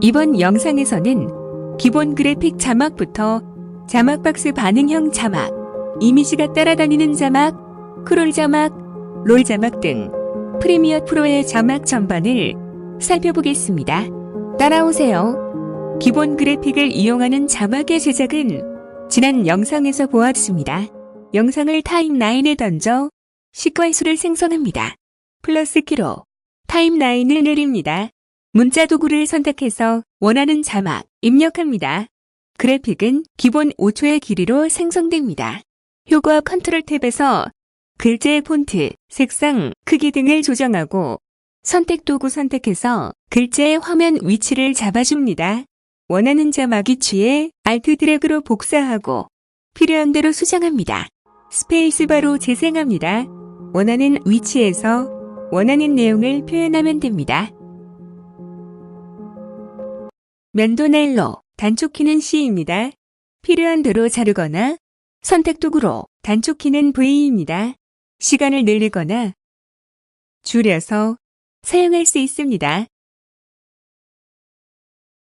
이번 영상에서는 기본 그래픽 자막부터 자막 박스 반응형 자막, 이미지가 따라다니는 자막, 크롤 자막, 롤 자막 등 프리미어 프로의 자막 전반을 살펴보겠습니다. 따라오세요. 기본 그래픽을 이용하는 자막의 제작은 지난 영상에서 보았습니다. 영상을 타임라인에 던져 시퀀스를 생성합니다. 플러스 키로 타임라인을 내립니다. 문자 도구를 선택해서 원하는 자막 입력합니다. 그래픽은 기본 5초의 길이로 생성됩니다. 효과 컨트롤 탭에서 글자의 폰트, 색상, 크기 등을 조정하고 선택 도구 선택해서 글자의 화면 위치를 잡아줍니다. 원하는 자막 위치에 Alt 드래그로 복사하고 필요한 대로 수정합니다. 스페이스바로 재생합니다. 원하는 위치에서 원하는 내용을 표현하면 됩니다. 면도넬로 단축키는 C입니다. 필요한 대로 자르거나 선택 도구로 단축키는 V입니다. 시간을 늘리거나 줄여서 사용할 수 있습니다.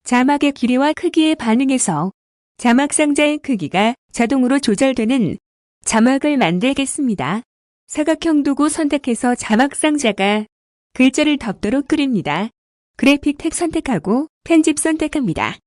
자막의 길이와 크기에 반응해서 자막 상자의 크기가 자동으로 조절되는 자막을 만들겠습니다. 사각형 도구 선택해서 자막 상자가 글자를 덮도록 그립니다. 그래픽 탭 선택하고 편집 선택합니다.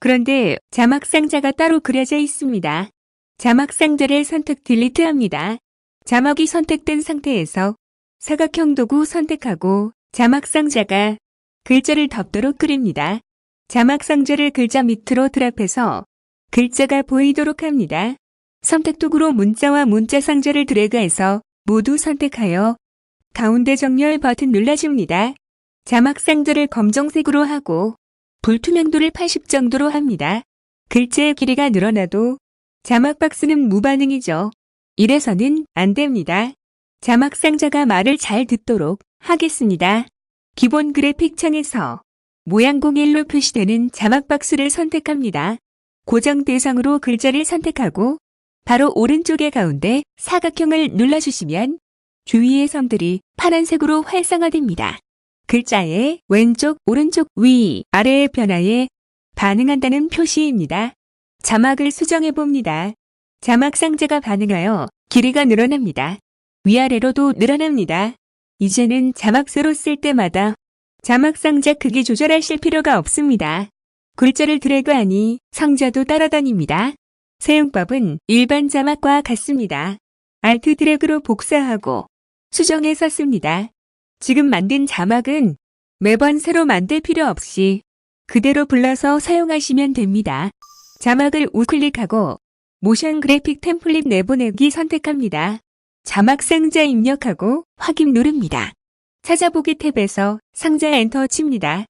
그런데 자막 상자가 따로 그려져 있습니다. 자막 상자를 선택 딜리트합니다. 자막이 선택된 상태에서 사각형 도구 선택하고 자막 상자가 글자를 덮도록 그립니다. 자막 상자를 글자 밑으로 드랍해서 글자가 보이도록 합니다. 선택 도구로 문자와 문자 상자를 드래그해서 모두 선택하여 가운데 정렬 버튼 눌러줍니다. 자막 상자를 검정색으로 하고 불투명도를 80 정도로 합니다. 글자의 길이가 늘어나도 자막 박스는 무반응이죠. 이래서는 안 됩니다. 자막 상자가 말을 잘 듣도록 하겠습니다. 기본 그래픽 창에서 모양 01로 표시되는 자막 박스를 선택합니다. 고정 대상으로 글자를 선택하고 바로 오른쪽의 가운데 사각형을 눌러주시면 주위의 섬들이 파란색으로 활성화됩니다. 글자의 왼쪽, 오른쪽, 위, 아래의 변화에 반응한다는 표시입니다. 자막을 수정해 봅니다. 자막 상자가 반응하여 길이가 늘어납니다. 위아래로도 늘어납니다. 이제는 자막서로 쓸 때마다 자막 상자 크기 조절하실 필요가 없습니다. 글자를 드래그하니 상자도 따라다닙니다. 사용법은 일반 자막과 같습니다. Alt 드래그로 복사하고 수정해서 씁니다. 지금 만든 자막은 매번 새로 만들 필요 없이 그대로 불러서 사용하시면 됩니다. 자막을 우클릭하고 모션 그래픽 템플릿 내보내기 선택합니다. 자막 상자 입력하고 확인 누릅니다. 찾아보기 탭에서 상자 엔터 칩니다.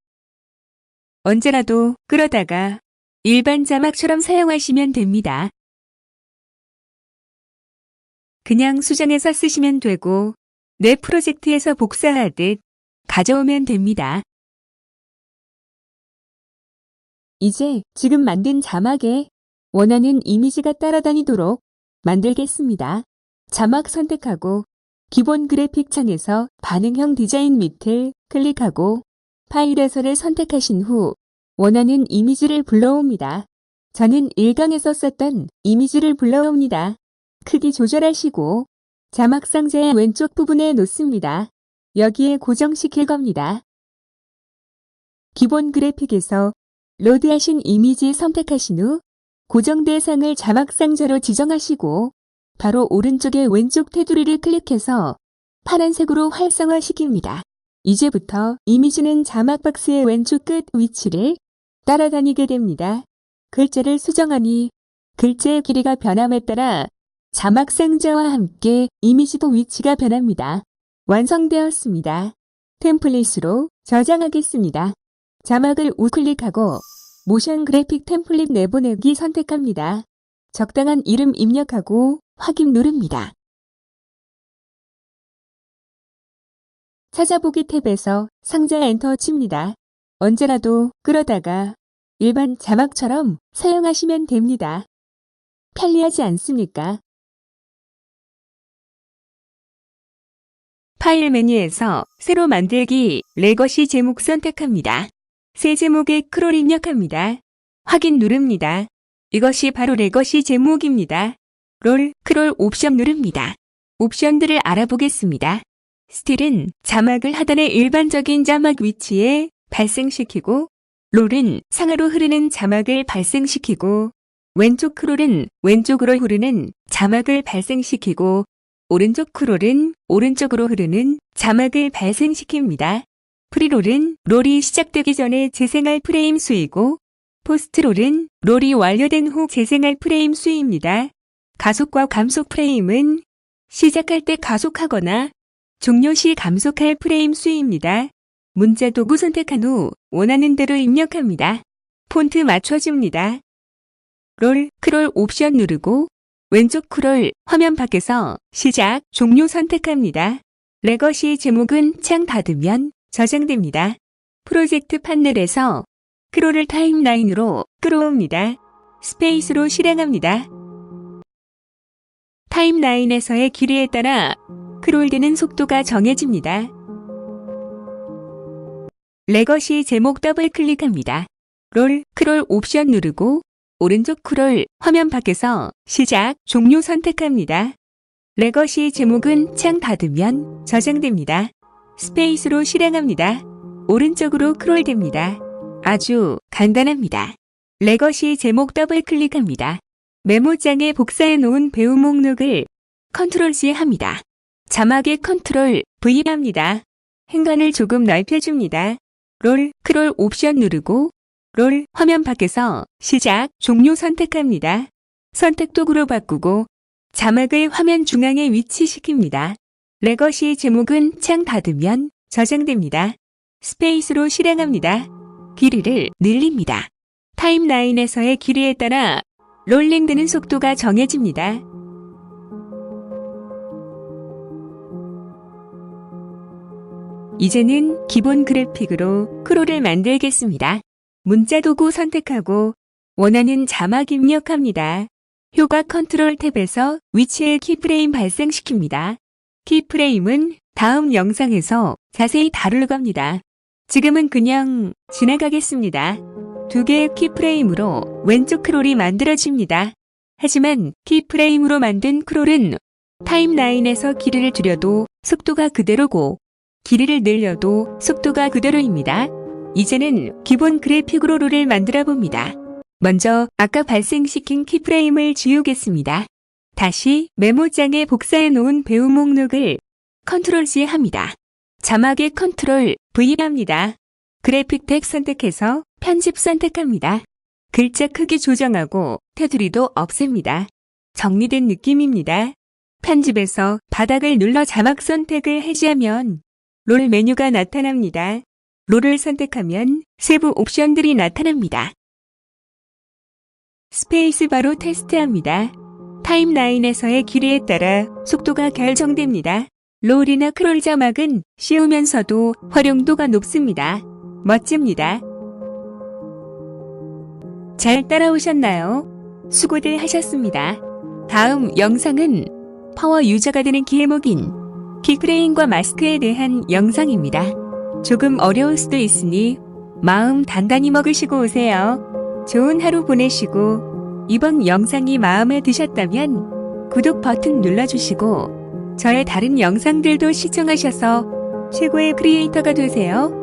언제라도 끌어다가 일반 자막처럼 사용하시면 됩니다. 그냥 수정해서 쓰시면 되고 내 프로젝트에서 복사하듯 가져오면 됩니다. 이제 지금 만든 자막에 원하는 이미지가 따라다니도록 만들겠습니다. 자막 선택하고 기본 그래픽 창에서 반응형 디자인 밑을 클릭하고 파일에서를 선택하신 후 원하는 이미지를 불러옵니다. 저는 1강에서 썼던 이미지를 불러옵니다. 크기 조절하시고 자막 상자의 왼쪽 부분에 놓습니다. 여기에 고정시킬 겁니다. 기본 그래픽에서 로드하신 이미지 선택하신 후 고정 대상을 자막 상자로 지정하시고 바로 오른쪽의 왼쪽 테두리를 클릭해서 파란색으로 활성화시킵니다. 이제부터 이미지는 자막 박스의 왼쪽 끝 위치를 따라다니게 됩니다. 글자를 수정하니 글자의 길이가 변함에 따라 자막 상자와 함께 이미지도 위치가 변합니다. 완성되었습니다. 템플릿으로 저장하겠습니다. 자막을 우클릭하고 모션 그래픽 템플릿 내보내기 선택합니다. 적당한 이름 입력하고 확인 누릅니다. 찾아보기 탭에서 상자 엔터 칩니다. 언제라도 끌어다가 일반 자막처럼 사용하시면 됩니다. 편리하지 않습니까? 파일 메뉴에서 새로 만들기 레거시 제목 선택합니다. 새 제목에 크롤 입력합니다. 확인 누릅니다. 이것이 바로 레거시 제목입니다. 롤, 크롤 옵션 누릅니다. 옵션들을 알아보겠습니다. 스틸은 자막을 하단의 일반적인 자막 위치에 발생시키고, 롤은 상하로 흐르는 자막을 발생시키고, 왼쪽 크롤은 왼쪽으로 흐르는 자막을 발생시키고, 오른쪽 크롤은 오른쪽으로 흐르는 자막을 발생시킵니다. 프리롤은 롤이 시작되기 전에 재생할 프레임 수이고, 포스트롤은 롤이 완료된 후 재생할 프레임 수입니다. 가속과 감속 프레임은 시작할 때 가속하거나 종료 시 감속할 프레임 수입니다. 문자 도구 선택한 후 원하는 대로 입력합니다. 폰트 맞춰줍니다. 롤, 크롤 옵션 누르고 왼쪽 크롤 화면 밖에서 시작, 종료 선택합니다. 레거시 제목은 창 닫으면 저장됩니다. 프로젝트 판넬에서 크롤을 타임라인으로 끌어옵니다. 스페이스로 실행합니다. 타임라인에서의 길이에 따라 크롤되는 속도가 정해집니다. 레거시 제목 더블 클릭합니다. 롤, 크롤 옵션 누르고 오른쪽 크롤 화면 밖에서 시작, 종료 선택합니다. 레거시 제목은 창 닫으면 저장됩니다. 스페이스로 실행합니다. 오른쪽으로 크롤됩니다. 아주 간단합니다. 레거시 제목 더블 클릭합니다. 메모장에 복사해 놓은 배우 목록을 컨트롤 C 합니다. 자막에 컨트롤 V 합니다. 행간을 조금 넓혀줍니다. 롤, 크롤 옵션 누르고 롤 화면 밖에서 시작, 종료 선택합니다. 선택 도구로 바꾸고 자막을 화면 중앙에 위치시킵니다. 레거시 제목은 창 닫으면 저장됩니다. 스페이스로 실행합니다. 길이를 늘립니다. 타임라인에서의 길이에 따라 롤링되는 속도가 정해집니다. 이제는 기본 그래픽으로 크롤을 만들겠습니다. 문자 도구 선택하고 원하는 자막 입력합니다. 효과 컨트롤 탭에서 위치의 키프레임 발생시킵니다. 키프레임은 다음 영상에서 자세히 다룰 겁니다. 지금은 그냥 지나가겠습니다. 두 개의 키프레임으로 왼쪽 크롤이 만들어집니다. 하지만 키프레임으로 만든 크롤은 타임라인에서 길이를 줄여도 속도가 그대로고 길이를 늘려도 속도가 그대로입니다. 이제는 기본 그래픽으로 롤을 만들어 봅니다. 먼저 아까 발생시킨 키프레임을 지우겠습니다. 다시 메모장에 복사해 놓은 배우 목록을 컨트롤 C 합니다. 자막에 컨트롤 V 합니다. 그래픽 텍 선택해서 편집 선택합니다. 글자 크기 조정하고 테두리도 없앱니다. 정리된 느낌입니다. 편집에서 바닥을 눌러 자막 선택을 해제하면 롤 메뉴가 나타납니다. 롤을 선택하면 세부 옵션들이 나타납니다. 스페이스바로 테스트합니다. 타임라인에서의 길이에 따라 속도가 결정됩니다. 롤이나 크롤 자막은 쉬우면서도 활용도가 높습니다. 멋집니다. 잘 따라오셨나요? 수고들 하셨습니다. 다음 영상은 파워 유저가 되는 기회목인 키프레임과 마스크에 대한 영상입니다. 조금 어려울 수도 있으니 마음 단단히 먹으시고 오세요. 좋은 하루 보내시고 이번 영상이 마음에 드셨다면 구독 버튼 눌러주시고 저의 다른 영상들도 시청하셔서 최고의 크리에이터가 되세요.